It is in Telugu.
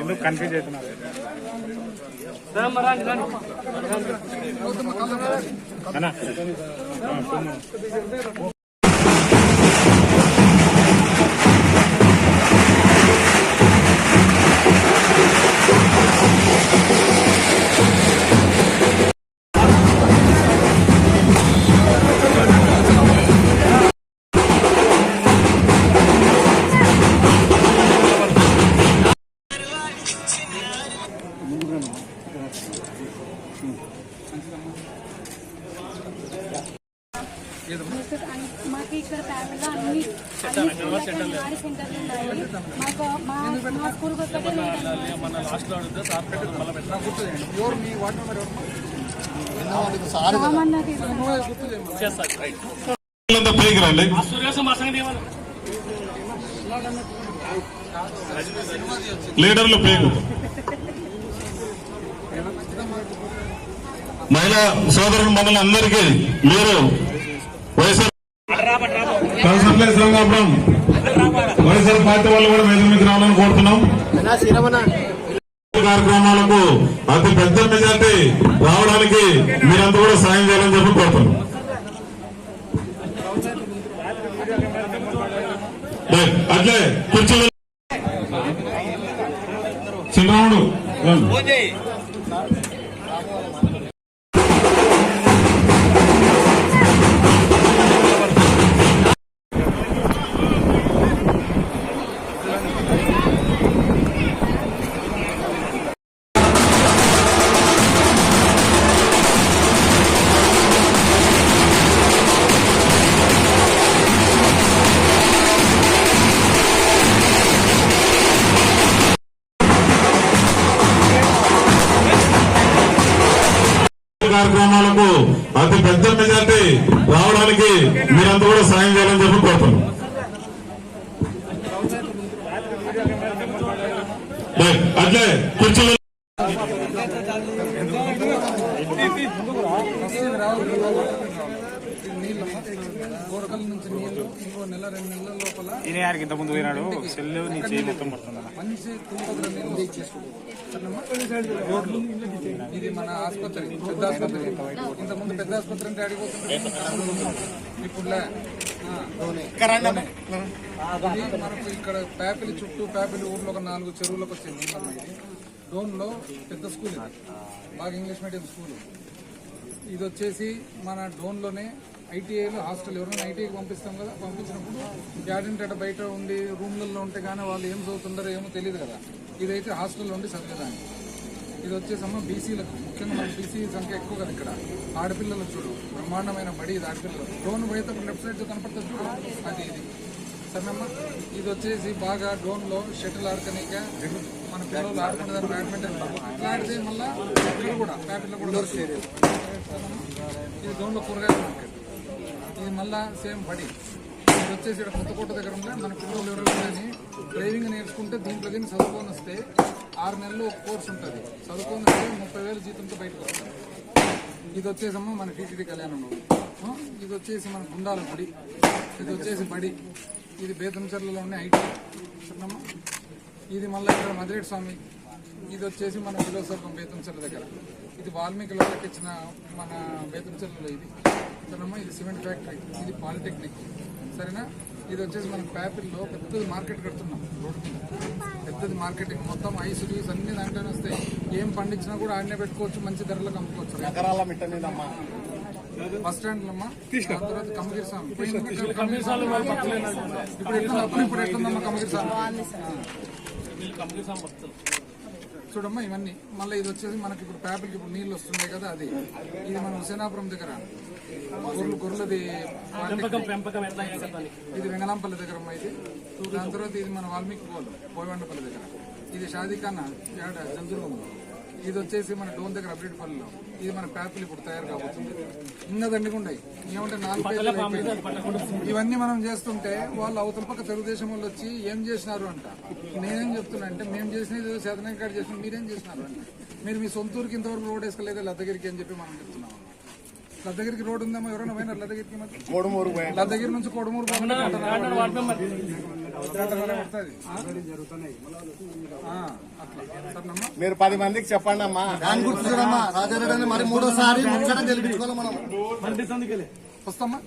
ఎందుకు కన్ఫ్యూజ్ అవుతున్నారు అన్నా ఫ్యామిలీలో అన్ని అన్ని సెంటర్లు ఉన్నాయి. మాకు మా మా స్కూల్కి లీడర్లు పైకి. మహిళా సోదరులు మనల్ని అందరికీ మీరు వైఎస్ఆర్ శ్రీరంగాపురం వైఎస్ఆర్ పార్టీ వాళ్ళు కూడా వేదిక మీకు రావాలని కోరుతున్నాం. కార్యక్రమాలకు అతి పెద్ద మెజార్టీ రావడానికి మీరంతా కూడా సాయం చేయాలని చెప్పి కోరుతున్నాం. అట్లే కుర్చీలు చిన్నరాముడు అతి పెద్ద మెజార్టీ రావడానికి మీరంతా కూడా సాయం చేయాలని చెప్పి కోరుతున్నాం రైట్. అట్లే కుర్చీలు గోరకల్ నుంచి నీళ్ళు ఇంకో నెల రెండు నెలల లోపల ఈయన యాడికి ఇంత ముందు పోయినాడు. సెల్ నీ చేయి మొత్తం మంచి? రోడ్లు ఇది మన ఆసుపత్రి పెద్ద ఆసుపత్రి. ఇంత ముందు పెద్ద ఆసుపత్రి అంటే అడిగిపోతుంది ఇప్పుడులే. ఆ, ఇది మనకు ఇక్కడ ప్యాపిలి చుట్టూ ప్యాపిలి ఊర్లో ఒక నాలుగు చెరువులకు వచ్చింది నీళ్ళమ్మ ఇది డోన్లో పెద్ద స్కూల్ ఇది. బాగా ఇంగ్లీష్ మీడియం స్కూల్ ఇది వచ్చేసి మన డోన్లోనే ఐటీఐలో హాస్టల్ ఎవరైనా ఐటీఐకి పంపిస్తాం కదా పంపించినప్పుడు యాడింటట బయట ఉండి రూమ్లలో ఉంటే కానీ వాళ్ళు ఏం చదువుతుంటారో ఏమో తెలియదు కదా. ఇదైతే హాస్టల్లో ఉండి చదివేదాన్ని ఇది వచ్చేసమ్మ బీసీలకు. ముఖ్యంగా మన బీసీ సంఖ్య ఎక్కువ కదా ఇక్కడ. ఆడపిల్లలు చూడు. బ్రహ్మాండమైన బడి ఇది ఆడపిల్లలు డోన్ పోయేటప్పుడు లెఫ్ట్ సైడ్ కనపడుతుంది చూడు. అది ఇది. సరేనమ్మా. ఇది వచ్చేసి బాగా డోన్లో షటిల్ ఆడుకోనిక మన పిల్లలు ఆడుకునేదాన్ని బ్యాడ్మింటన్ ఇట్లా ఆడితే మళ్ళీ కూడా. బ్యాడ్మింటన్ కూడా. ఇది డోన్లో కూరగాయల మార్కెట్. మళ్ళా సేమ్ బడి ఇది వచ్చేసి ఇక్కడ కొత్తకోట దగ్గర ఉండే. మన పిల్లలు ఎవరైనా కానీ డ్రైవింగ్ నేర్చుకుంటే దీంట్లో దీన్ని చదువుకొని వస్తే ఆరు నెలలు ఒక కోర్స్ ఉంటుంది. చదువుకొని వస్తే ముప్పై వేలు జీతంతో బయటకు వస్తారు. ఇది వచ్చేసమ్మా మన టీటీడీ కళ్యాణంలో ఇది వచ్చేసి మన గుండాల బడి. ఇది వచ్చేసి బడి. ఇది బేతంచర్లలో ఉండే ఐటీ. సరేనమ్మా ఇది మళ్ళీ ఇక్కడ మధురేటి స్వామి. ఇది వచ్చేసి మన విలోసర్గం బేతంచర్ల దగ్గర. ఇది వాల్మీకి లోపలికి ఇచ్చిన మన బేతంచర్లలో ఇది. సరేనమ్మా ఇది సిమెంట్ ఫ్యాక్టరీ ఇది పాలిటెక్నిక్. సరేనా? ఇది వచ్చేసి మనం ప్యాపిల్లో పెద్దది మార్కెట్ కడుతున్నాం. రోడ్డు మీద పెద్దది మార్కెటింగ్. మొత్తం ఐస్ లీస్ అన్ని దాంట్లోనే వస్తాయి. ఏం పండించినా కూడా ఆడనే పెట్టుకోవచ్చు మంచి ధరలకు అమ్ముకోవచ్చు. బస్ స్టాండ్ అమ్మా తర్వాత కమగిరి స్వామి ఇప్పుడు ఎట్లుందమ్మా? కమగిరి స్వామి చూడమ్మా ఇవన్నీ. మళ్ళీ ఇది వచ్చేసి మనకి ఇప్పుడు ప్యాపిల్కి ఇప్పుడు నీళ్ళు వస్తున్నాయి కదా అది. ఇది మన హుసేనాపురం దగ్గర గొర్రెలు గొర్రెలది ఇది వెంగళంపల్లి దగ్గర అమ్మా ఇది. దాని తర్వాత ఇది మన వాల్మీకి పోలు పోయవండపల్లి దగ్గర. ఇది షాదీఖానా ఏడ జంతుర్గం ఇది వచ్చేసి మన డోన్ దగ్గర అబ్రిడ్పల్లిలో ఇది మన ప్యాపిల్ ఇప్పుడు తయారు కాబోతుంది ఇంకా దండిగుండాయి ఏమంటే నాలుగు అయిపోయింది. ఇవన్నీ మనం చేస్తుంటే వాళ్ళు అవతల పక్క తెలుగుదేశం వాళ్ళు వచ్చి ఏం చేసినారు అంట. నేనేం చెప్తున్నా అంటే మేము చేసినది ఏదో శాతనాయక గారు చేసిన మీరేం చేసినారు అంట. మీరు మీ సొంత ఊరికి ఇంతవరకు రోడ్ వేసుకోలేదు లద్దగిరికి అని చెప్పి మనం చెప్తున్నాం. లద్దగిరికి రోడ్ ఉందేమో ఎవరైనా పోయినారు లద్దగిరికి మరి? కోడుమూరు లద్దగిరి నుంచి కోడుమూరు మీరు పది మందికి చెప్పండి అమ్మా. ఫ్యాన్ గుర్తు చూడమ్మా రాజారెడ్డి మరి మూడోసారి ముచ్చట గెలిపించుకోవాలి మనం. వస్తామా